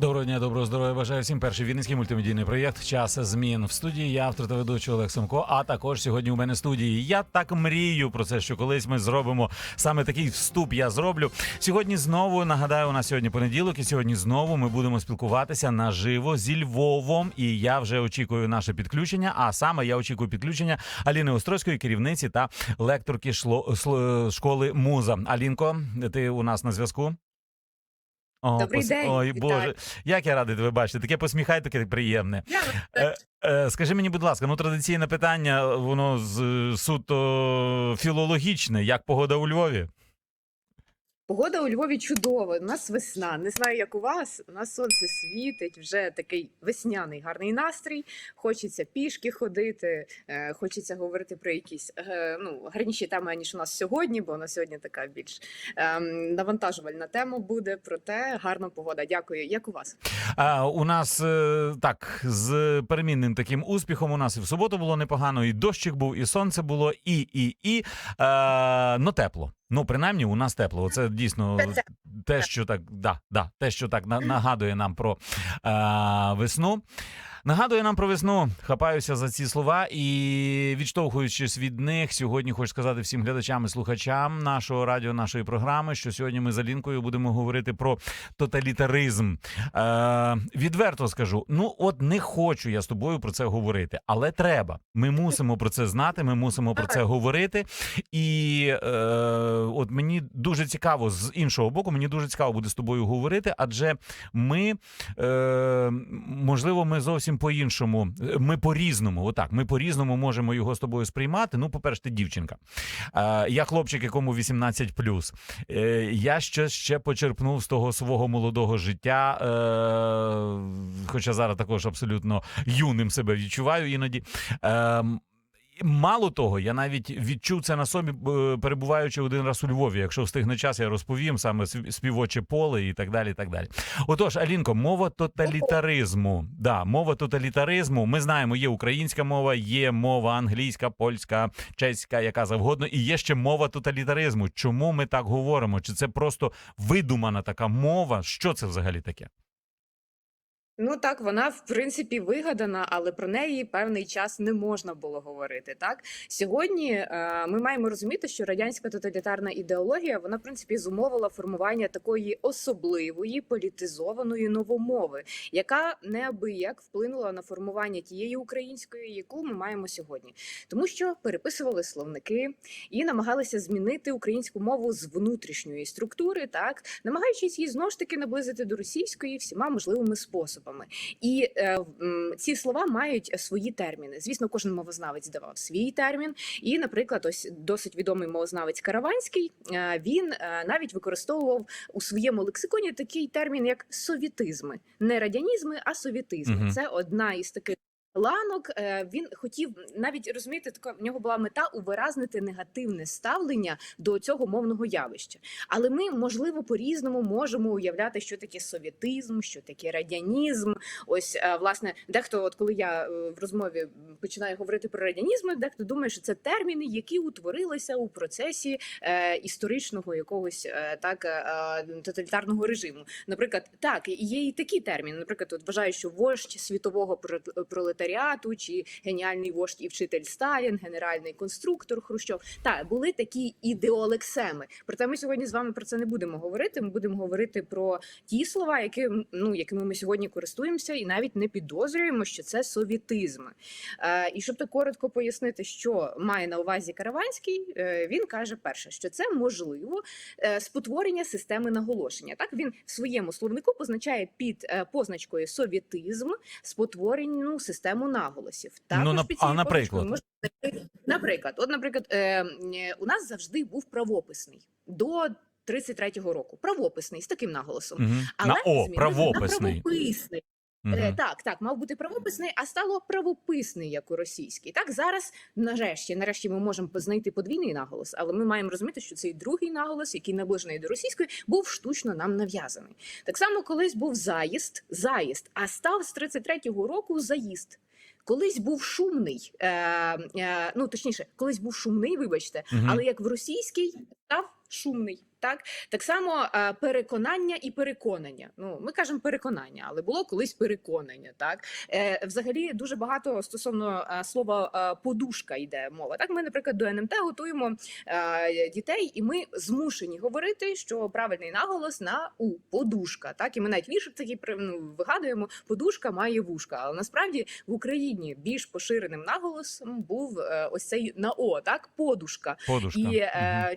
Доброго дня, доброго здоров'я. Бажаю всім перший вінницький мультимедійний проєкт Час змін в студії. Я автор та ведучий Олег Семко. А також сьогодні у мене студії. Я так мрію про це, що колись ми зробимо саме такий вступ. Я зроблю сьогодні. Знову нагадаю, у нас сьогодні понеділок, і сьогодні знову ми будемо спілкуватися наживо зі Львовом. І я вже очікую наше підключення. А саме я очікую підключення Аліни Острозької, керівниці та лекторки школи Муза. Алінко, ти у нас на зв'язку? О, Добрий день, Ой, вітаю. Боже, як я радий тебе бачити. Таке посміхай, таке приємне. Е, е, скажи мені, будь ласка, ну традиційне питання, воно з суто філологічне. Як погода у Львові? Погода у Львові чудова. У нас весна. Не знаю, як у вас. У нас сонце світить, вже такий весняний гарний настрій. Хочеться пішки ходити, е, хочеться говорити про якісь е, ну, гарніші теми, ніж у нас сьогодні, бо на сьогодні така більш ем, навантажувальна тема буде. Проте гарна погода. Дякую. Як у вас? А, у нас е, так з перемінним таким успіхом. У нас і в суботу було непогано, і дощик був, і сонце було, і і і е, ну тепло. Ну, принаймні, у нас тепло. Це дійсно те, що так, да, да, те, що так на- нагадує нам про е, весну. Нагадує нам про весну. Хапаюся за ці слова і відштовхуючись від них, сьогодні хочу сказати всім глядачам і слухачам нашого радіо, нашої програми, що сьогодні ми з Алінкою будемо говорити про тоталітаризм. Е, відверто скажу: ну от не хочу я з тобою про це говорити, але треба. Ми мусимо про це знати. Ми мусимо про це говорити. І е, от мені дуже цікаво з іншого боку, мені дуже цікаво буде з тобою говорити, адже ми е, можливо, ми зовсім по-іншому. е, Ми по-різному, отак. Ми по-різному можемо його з тобою сприймати. Ну, по-перше, ти дівчинка. Я хлопчик, якому 18 Е, я щось ще почерпнув з того свого молодого життя. Е, хоча зараз також абсолютно юним себе відчуваю іноді. Мало того, я навіть відчув це на собі, е, перебуваючи один раз у Львові. Якщо встигне час, я розповім саме співоче поле і так далі. і так далі. Отож, Алінко, мова тоталітаризму. Да, мова тоталітаризму. Ми знаємо, є українська мова, є мова англійська, польська, чеська, яка завгодно, і є ще мова тоталітаризму. Чому ми так говоримо? Чи це просто видумана така мова? Що це взагалі таке? Ну так, вона в принципі вигадана, але про неї певний час не можна було говорити. Так сьогодні е, ми маємо розуміти, що радянська тоталітарна ідеологія вона в принципі зумовила формування такої особливої політизованої новомови, яка неабияк вплинула на формування тієї української, яку ми маємо сьогодні, тому що переписували словники і намагалися змінити українську мову з внутрішньої структури, так намагаючись її знову ж таки наблизити до російської всіма можливими способами. І е, ці слова мають свої терміни. Звісно, кожен мовознавець давав свій термін. І, наприклад, ось досить відомий мовознавець Караванський. е, Він е, навіть використовував у своєму лексиконі такий термін, як совітизми, не радянізми, а совітизми. Угу. Це одна із таких. Ланок е, він хотів навіть розумієте, така в нього була мета увиразнити негативне ставлення до цього мовного явища. Але ми, можливо, по-різному можемо уявляти, що таке совєтизм, що таке радянізм. Ось е, власне, дехто, от коли я е, в розмові починаю говорити про радянізм, дехто думає, що це терміни, які утворилися у процесі історичного якогось так тоталітарного режиму. Наприклад, так є і такі терміни. Наприклад, от вважаю, що вождь світового про- пролетаріату, чи геніальний вождь і вчитель Сталін, генеральний конструктор Хрущов. Так, були такі ідеолексеми. Проте ми сьогодні з вами про це не будемо говорити. Ми будемо говорити про ті слова, які ну якими ми сьогодні користуємося, і навіть не підозрюємо, що це совітизм. Е, і щоб так коротко пояснити, що має на увазі Караванський, е, він каже перше, що це можливо е, спотворення системи наголошення. Так він в своєму словнику позначає під е, позначкою совітизм спотворену систему наголосів. Ну, Також нап- під а, наприклад? можна наприклад, от, наприклад, е, е, у нас завжди був правописний до 33-го року. Правописний з таким наголосом. Угу. Але На о, змінився на правописний. правописний. Угу. Так, так, мав бути правописний, а стало правописний, як у російській. Так зараз, нарешті, нарешті, ми можемо знайти подвійний наголос, але ми маємо розуміти, що цей другий наголос, який наближений до російської, був штучно нам нав'язаний. Так само, колись був заїзд, заїзд, а став з 33-го року заїзд. Колись був шумний, е, е, ну точніше, колись був шумний, вибачте, угу. але як в російській став шумний. Так, так само е, переконання і переконання. Ну, ми кажемо переконання, але було колись переконання. Так, е, взагалі дуже багато стосовно е, слова подушка йде мова. Так, ми, наприклад, до НМТ готуємо дітей, і ми змушені говорити, що правильний наголос на у подушка. Так, і ми навіть віршик такий при- ну, вигадуємо. Подушка має вушка. Але насправді в Україні більш поширеним наголосом був ось цей на о, так, подушка. Подушка. І Мгм.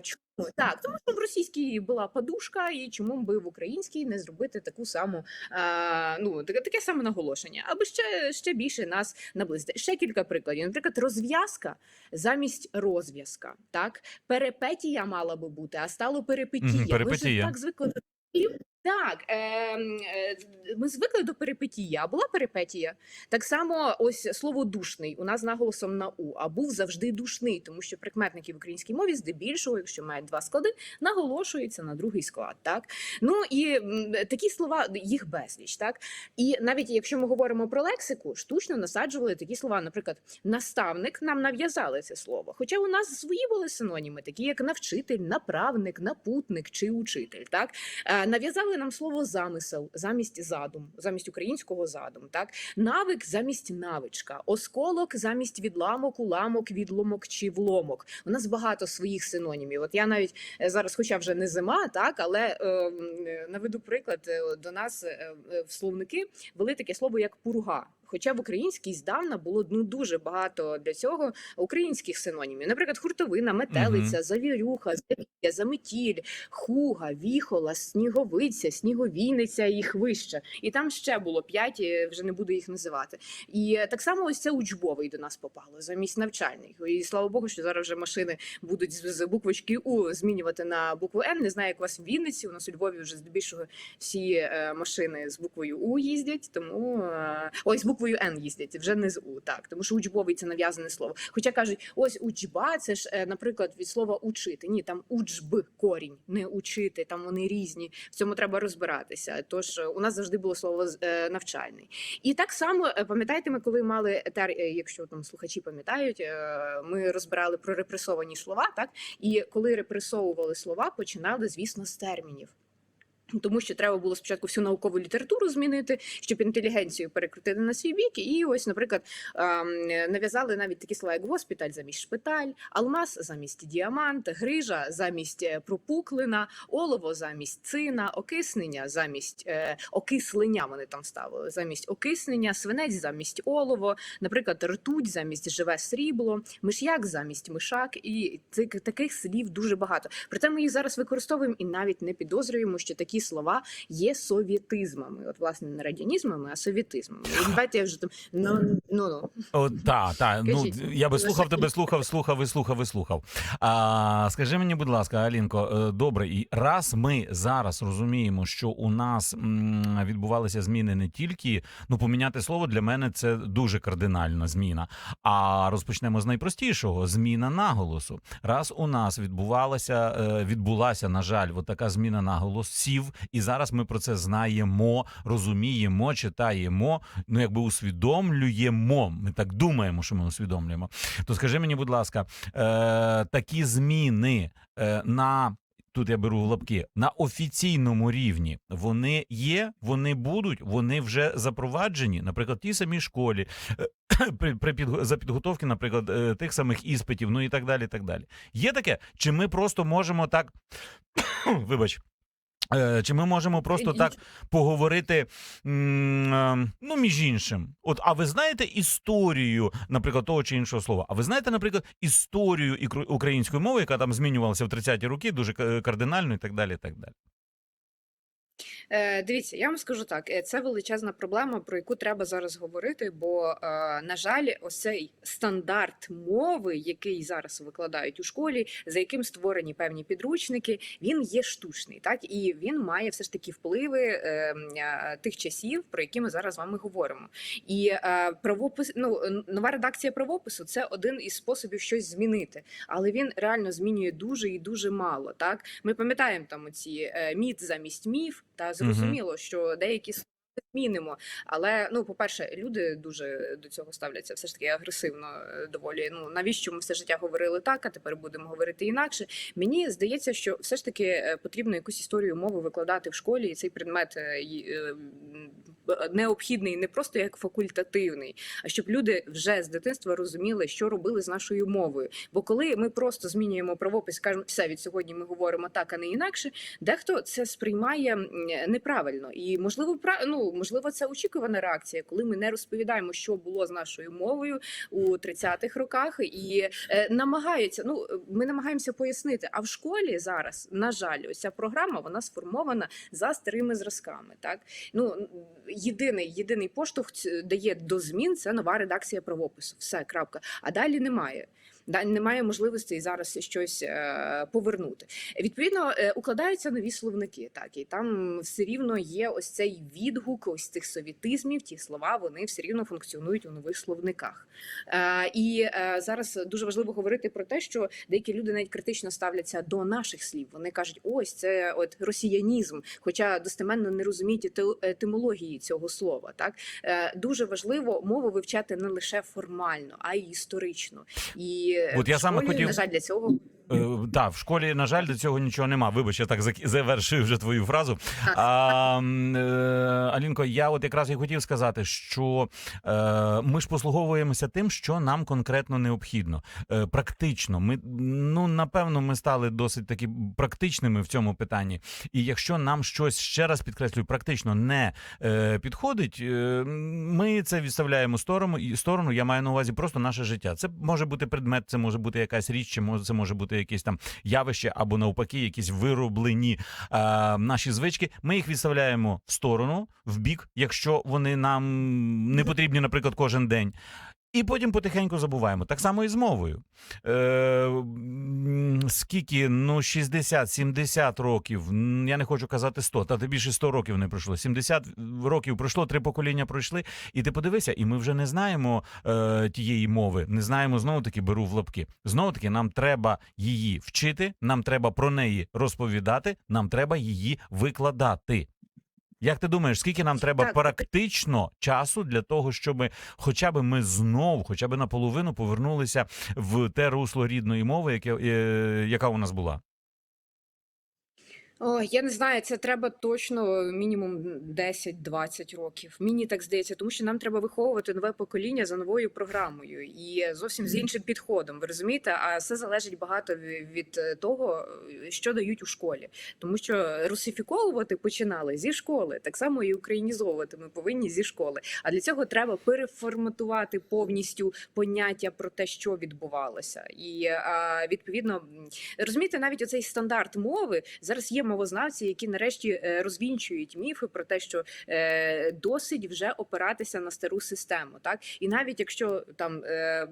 Так, тому що в російській була подушка, і чому би в українській не зробити таку саму а, ну таке, таке саме наголошення, аби ще, ще більше нас наблизити. Ще кілька прикладів. Наприклад, розв'язка замість розв'язка. Так, перепетія мала би бути, а стало перепетія. Ми перипетія. ж так звикли. Так, е, е, ми звикли до перипетія, а була перипетія. Так само, ось слово душний у нас наголосом на у, а був завжди душний, тому що прикметники в українській мові здебільшого, якщо мають два склади, наголошується на другий склад. Так ну і такі слова їх безліч. Так і навіть якщо ми говоримо про лексику, штучно насаджували такі слова. Наприклад, наставник нам нав'язали це слово. Хоча у нас свої були синоніми, такі як навчитель, направник, напутник чи учитель. Так Е, нав'язали нам слово замисел замість задум, замість українського задум. Так навик замість навичка, осколок замість відламок, уламок, відломок чи вломок. У нас багато своїх синонімів. От я навіть е, зараз, хоча вже не зима, так але е, е, наведу приклад е, до нас в словники вели таке слово як пурга. Хоча в українській здавна було ну дуже багато для цього українських синонімів. Наприклад, хуртовина, метелиця, завірюха, завія, заметіль, хуга, віхола, сніговиця, сніговійниця і хвища. І там ще було п'ять, е, вже не буду їх називати. І е, так само ось це учбовий до нас попало замість навчальних. І слава Богу, що зараз вже машини будуть з, буквочки У змінювати на букву Н. Не знаю, як у вас в Вінниці. У нас у Львові вже здебільшого всі е, машини з буквою У їздять, тому ой, з буквою Н їздять, вже не з У. Так, тому що учбовий це нав'язане слово. Хоча кажуть, ось учба, це ж, е, наприклад, від слова учити. Ні, там учб корінь, не учити. Там вони різні. В цьому треба розбиратися. Тож е, у нас завжди було слово е, навчальний. І так само пам'ятаєте, ми коли мали етер, е, якщо там слухачі пам'ятають, ми розбирали про репресовані слова, так і коли репресовували слова, починали, звісно, з термінів. Тому що треба було спочатку всю наукову літературу змінити, щоб інтелігенцію перекрутити на свій бік. І ось, наприклад, нав'язали навіть такі слова, як госпіталь замість шпиталь, алмаз замість діамант, грижа замість е, пропуклина, олово замість цина, окиснення замість е, окислення. Вони там ставили замість окиснення, свинець замість олово, наприклад, ртуть замість живе срібло, миш'як замість мишак, і таких слів дуже багато. Проте ми їх зараз використовуємо і навіть не підозрюємо, що такі слова є совєтизмами. От, власне, не радянізмами, а совєтизмами. І Давайте я вже там ну ну ну. О, та, та, ну я би слухав тебе, слухав, слухав і слухав і слухав. А, скажи мені, будь ласка, Алінко, е, добре, і раз ми зараз розуміємо, що у нас відбувалися зміни не тільки ну поміняти слово для мене це дуже кардинальна зміна. А розпочнемо з найпростішого: зміна наголосу. Раз у нас відбувалася, е, відбулася, на жаль, от така зміна наголосів, і зараз ми про це знаємо, розуміємо, читаємо. Ну, якби усвідомлюємо. Ми так думаємо, що ми усвідомлюємо. То скажи мені, будь ласка, е, такі зміни е, на. Тут я беру лапки на офіційному рівні. Вони є, вони будуть, вони вже запроваджені. Наприклад, в тій самій школі е, при, при підго- за підготовки, наприклад, е, тих самих іспитів, ну і так далі. і так далі. Є таке? Чи ми просто можемо так вибач? Е, Чи ми можемо просто так поговорити, е, ну, між іншим? От, а ви знаєте історію, наприклад, того чи іншого слова? А ви знаєте, наприклад, історію української мови, яка там змінювалася в 30-ті роки, дуже ка- кардинально і так далі. і так далі. Е, дивіться, я вам скажу так: е, це величезна проблема, про яку треба зараз говорити. Бо, е, на жаль, ось цей стандарт мови, який зараз викладають у школі, за яким створені певні підручники, він є штучний, так і він має все ж таки впливи тих часів, про які ми зараз з вами говоримо. І правопис, ну нова редакція правопису це один із способів щось змінити, але він реально змінює дуже і дуже мало. Так ми пам'ятаємо там оці міт замість міф, та зрозуміло, що деякі слова змінимо. Але ну, по-перше, люди дуже до цього ставляться все ж таки агресивно е, доволі. Ну навіщо ми все життя говорили так, а тепер будемо говорити інакше. Мені здається, що все ж таки е, потрібно якусь історію мови викладати в школі, і цей предмет е, необхідний не просто як факультативний, а щоб люди вже з дитинства розуміли, що робили з нашою мовою. Бо коли ми просто змінюємо правопис, кажемо, все від сьогодні ми говоримо так, а не інакше. Дехто це сприймає неправильно, і можливо, ну, можливо, це очікувана реакція, коли ми не розповідаємо, що було з нашою мовою у 30-х роках, і е, намагаються. Ну ми намагаємося пояснити. А в школі зараз, на жаль, ось ця програма вона сформована за старими зразками. Так ну єдиний єдиний поштовх дає до змін це нова редакція правопису. Все крапка. А далі немає. Да, немає можливості зараз щось е, повернути. Відповідно, е, укладаються нові словники. Так і там все рівно є ось цей відгук, ось цих совітизмів. Ті слова вони все рівно функціонують у нових словниках. Е, і зараз дуже важливо говорити про те, що деякі люди навіть критично ставляться до наших слів. Вони кажуть, ось це от росіянізм, хоча достеменно не розуміють етимології цього слова. Так дуже важливо мову вивчати не лише формально, а й історично. І е, От я саме хотів- на жаль, для цього Так, в школі, на жаль, до цього нічого нема. Вибач, я так завершив вже твою фразу. А, е, Алінко, я от якраз і хотів сказати, що е, ми ж послуговуємося тим, що нам конкретно необхідно. Е, практично. Ми, ну, напевно, ми стали досить таки практичними в цьому питанні. І якщо нам щось, ще раз підкреслюю, практично не е, підходить, е, ми це відставляємо сторону, і сторону. Я маю на увазі просто наше життя. Це може бути предмет, це може бути якась річ, чи це може бути якесь там явище, або навпаки, якісь вироблені е, наші звички. Ми їх відставляємо в сторону, в бік, якщо вони нам не потрібні, наприклад, кожен день. І потім потихеньку забуваємо. Так само і з мовою. Е, скільки? Ну, 60-70 років. Я не хочу казати 100, та ти більше 100 років не пройшло. 70 років пройшло, три покоління пройшли. І ти подивися, і ми вже не знаємо е, тієї мови, не знаємо знову таки беру в лапки. Знову таки, нам треба її вчити, нам треба про неї розповідати, нам треба її викладати. Як ти думаєш, скільки нам треба Так. практично часу для того, щоб хоча б ми знов, хоча б наполовину повернулися в те русло рідної мови, яке, е, яка у нас була? О, я не знаю, це треба точно мінімум 10-20 років. Мені так здається, тому що нам треба виховувати нове покоління за новою програмою і зовсім з іншим підходом. Ви розумієте? А все залежить багато від е, того, що дають у школі, тому що русифіковувати починали зі школи, так само і українізовувати ми повинні зі школи. А для цього треба переформатувати повністю поняття про те, що відбувалося, і відповідно розумієте, навіть оцей стандарт мови зараз є мовознавці, які нарешті е, розвінчують міфи про те, що е, досить вже опиратися на стару систему. Так і навіть якщо там е,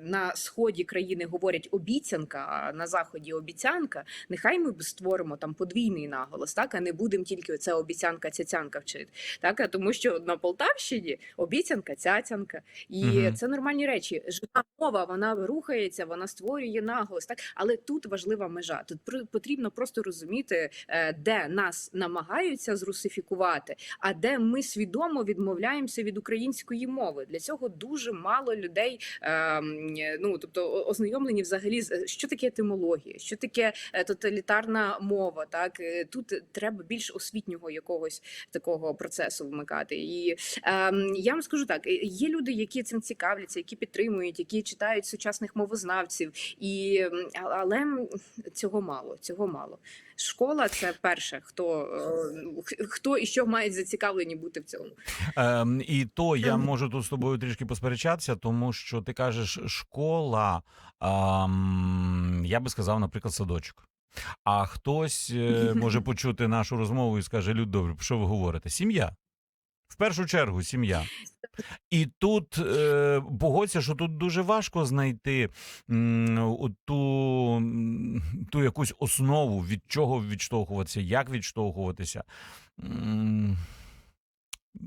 на сході країни говорять обіцянка, а на заході обіцянка, нехай ми створимо там подвійний наголос, так а не будемо тільки це обіцянка, цяцянка вчити. Так, а тому що на Полтавщині обіцянка, цяцянка, і Мгм. це нормальні речі. Жива мова, вона рухається, вона створює наголос. Так, але тут важлива межа. Тут потрібно просто розуміти, е, де нас намагаються зрусифікувати, а де ми свідомо відмовляємося від української мови. Для цього дуже мало людей. ем, Ну тобто ознайомлені взагалі що таке етимологія, що таке е, тоталітарна мова. Так Е, тут треба більш освітнього якогось такого процесу вмикати. І я вам скажу так: е, є люди, які цим цікавляться, які підтримують, які читають сучасних мовознавців, і але цього мало. Цього мало. Школа це перше, хто, е, хто і що мають зацікавлені бути в цьому. Ем, і то я можу тут з тобою трішки посперечатися, тому що ти кажеш школа, ем, я би сказав, наприклад, садочок. А хтось е, може почути нашу розмову і скаже: Люд, добре, що ви говорите? Сім'я. В першу чергу, сім'я. І тут е, погодься, що тут дуже важко знайти м, ту, ту якусь основу, від чого відштовхуватися, як відштовхуватися. М,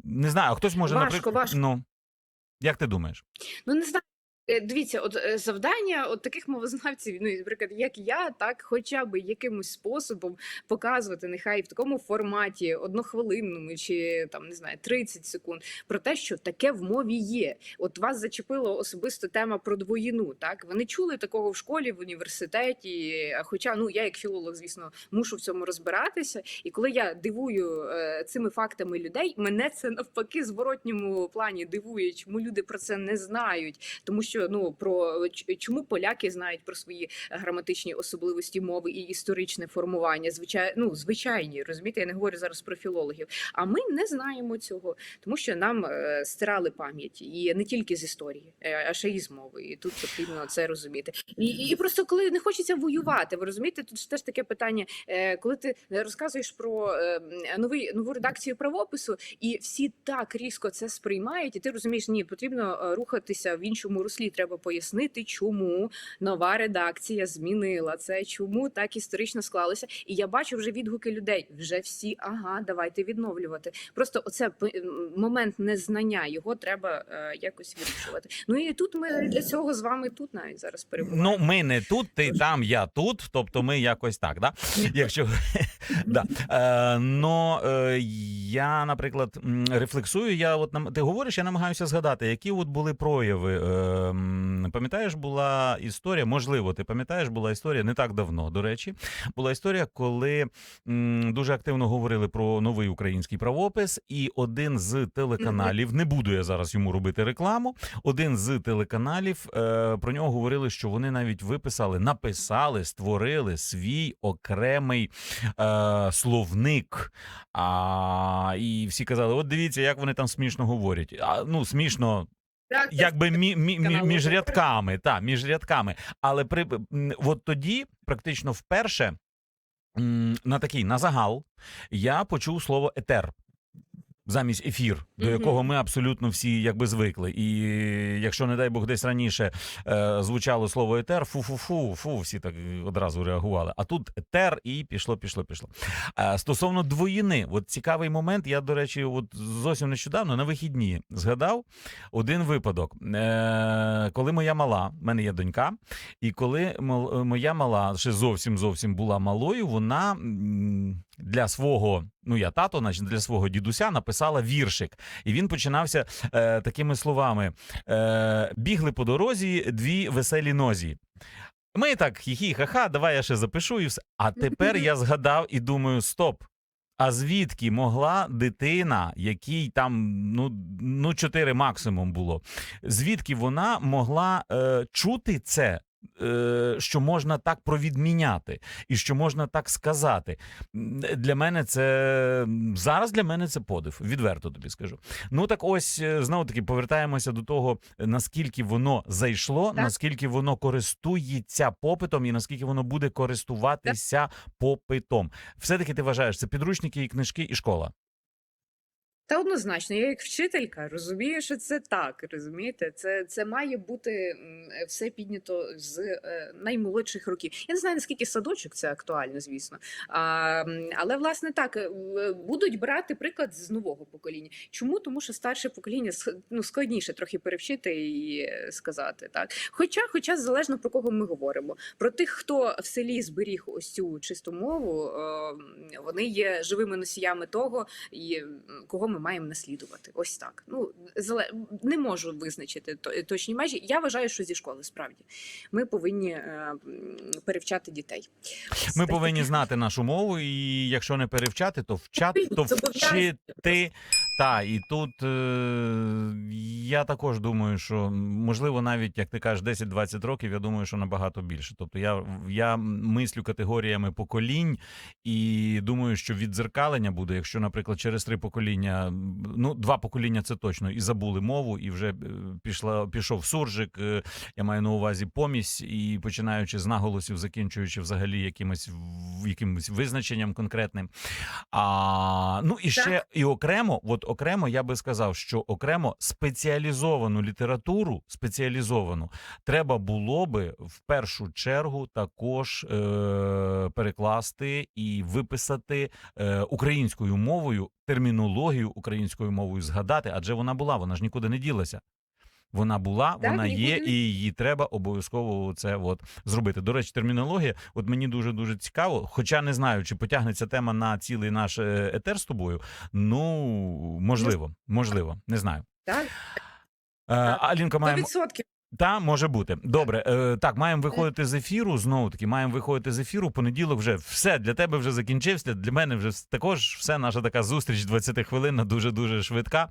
Не знаю, а хтось може, Важко, наприклад. важко. Ну, як ти думаєш? Ну не знаю. Е, Дивіться, от е, завдання от таких мовознавців, ну, наприклад, як я, так хоча б якимось способом показувати, нехай в такому форматі однохвилинному чи там не знаю 30 секунд про те, що таке в мові є. От вас зачепила особисто тема про двоїну. Так вони чули такого в школі, в університеті. Хоча ну я як філолог, звісно, мушу в цьому розбиратися. І коли я дивую е, цими фактами людей, мене це навпаки зворотньому плані дивує, чому люди про це не знають, тому що ну про чому поляки знають про свої граматичні особливості мови і історичне формування, звичай, ну, звичайні, розумієте, я не говорю зараз про філологів. А ми не знаємо цього, тому що нам е, стирали пам'ять і не тільки з історії, е, а ще й з мови. І тут потрібно це розуміти. І, і просто коли не хочеться воювати, ви розумієте, тут теж таке питання, е, коли ти розказуєш про е, новий нову редакцію правопису, і всі так різко це сприймають, і ти розумієш, ні, потрібно рухатися в іншому руслі. Треба пояснити, чому нова редакція змінила це, чому так історично склалося. І я бачу вже відгуки людей. Вже всі ага, давайте відновлювати. Просто оце момент незнання, його треба е, якось вирішувати. Ну і тут ми для цього з вами тут навіть зараз перебуваємо. Ну, ми не тут, ти там, я тут. Тобто ми якось так, да? Якщо да. е, но е, я, наприклад, рефлексую. Я от ти говориш, я намагаюся згадати, які от були прояви. Е, пам'ятаєш, була історія, можливо, ти пам'ятаєш, була історія не так давно. До речі, була історія, коли м, дуже активно говорили про новий український правопис, і один з телеканалів, не буду я зараз йому робити рекламу. Один з телеканалів е, про нього говорили, що вони навіть виписали, написали, створили свій окремий е, словник. А, і всі казали: от дивіться, як вони там смішно говорять. А, ну, смішно, якби мі, мі, мі, між рядками, та, між рядками. Але при от тоді, практично вперше, на такий на загал, я почув слово етер. Замість ефір, до Мгм. якого ми абсолютно всі якби звикли. І якщо, не дай Бог, десь раніше е, звучало слово етер, фу-фу-фу, фу, всі так одразу реагували. А тут етер і пішло, пішло, пішло. Е, стосовно двоїни, от цікавий момент. Я, до речі, от зовсім нещодавно на вихідні згадав один випадок. Е, коли моя мала, в мене є донька, і коли моя мала ще зовсім зовсім була малою, вона для свого, ну я тато, значить, для свого дідуся написала віршик. І він починався е, такими словами: е, бігли по дорозі дві веселі нозі. Ми так, хі-хі, ха-ха, давай я ще запишу і все. А тепер я згадав і думаю: стоп. А звідки могла дитина, якій там ну, ну 4 максимум було, звідки вона могла е, чути це, що можна так провідміняти, і що можна так сказати? Для мене це зараз для мене це подив, відверто тобі скажу. Ну так ось знову таки повертаємося до того, наскільки воно зайшло, Так. наскільки воно користується попитом, і наскільки воно буде користуватися попитом. Все таки ти вважаєш, це підручники і книжки, і школа. Та однозначно, я як вчителька розумію, що це так. Розумієте, це, це має бути все піднято з е, наймолодших років. Я не знаю наскільки садочок це актуально, звісно. А, але власне так е, будуть брати приклад з нового покоління. Чому? Тому що старше покоління ну, складніше трохи перевчити і е, сказати так. Хоча, хоча залежно про кого ми говоримо. Про тих, хто в селі зберіг ось цю чисту мову, е, вони є живими носіями того, і кого ми маємо наслідувати. Ось так. Ну зле не можу визначити точні межі. Я вважаю, що зі школи справді ми повинні е, перевчати дітей. Ми повинні знати нашу мову, і якщо не перевчати, то вчати, то вчити. Та і тут е, я також думаю, що можливо, навіть як ти кажеш, 10-20 років, я думаю, що набагато більше. Тобто я, я мислю категоріями поколінь і думаю, що віддзеркалення буде, якщо, наприклад, через три покоління, ну два покоління це точно, і забули мову, і вже е, пішла пішов суржик. е, Я маю на увазі помість, і починаючи з наголосів, закінчуючи взагалі якимось якимось визначенням конкретним. А, ну і ще і окремо, от окремо я би сказав, що окремо спеціалізовану літературу, спеціалізовану, треба було би в першу чергу також е, перекласти і виписати е, українською мовою термінологію українською мовою згадати, адже вона була, вона ж нікуди не ділася. Вона була, Так, вона є, нікуди. і її треба обов'язково це от зробити. До речі, термінологія. От мені дуже дуже цікаво. Хоча не знаю, чи потягнеться тема на цілий наш е, етер з тобою. Ну можливо, можливо, не знаю. Так, Е, Алінка, має... 100%. Та може бути добре. Е, так, маємо виходити з ефіру. Знову таки, маємо виходити з ефіру. Понеділок вже все для тебе вже закінчився. Для мене вже також все. Наша така зустріч 20 хвилинна, дуже дуже швидка.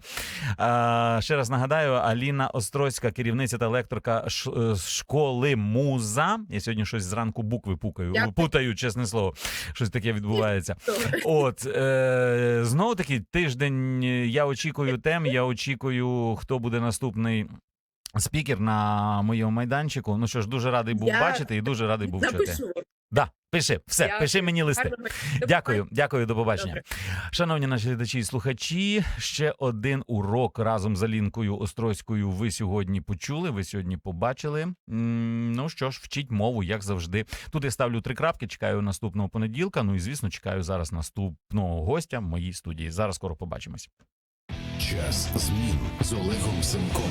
Е, ще раз нагадаю, Аліна Острозька, керівниця та лекторка е, школи Муза. Я сьогодні щось зранку букви пукаю, Дякую. путаю, чесне слово. Щось таке відбувається. От е, знову таки тиждень. е, Я очікую тем. Я очікую, хто буде наступний. Спікер на моєму майданчику. Ну що ж, дуже радий був Я бачити і дуже радий був чути. Да, пиши, все, Дякую. пиши мені листи. Дякую, дякую, до побачення. Добре. Шановні наші глядачі і слухачі, ще один урок разом з Алінкою Острозькою. Ви сьогодні почули. Ви сьогодні побачили. Ну що ж, вчіть мову, як завжди. Тут я ставлю три крапки. Чекаю наступного понеділка. Ну і звісно, чекаю зараз наступного гостя в моїй студії. Зараз скоро побачимось. Час змін з Олегом Семком.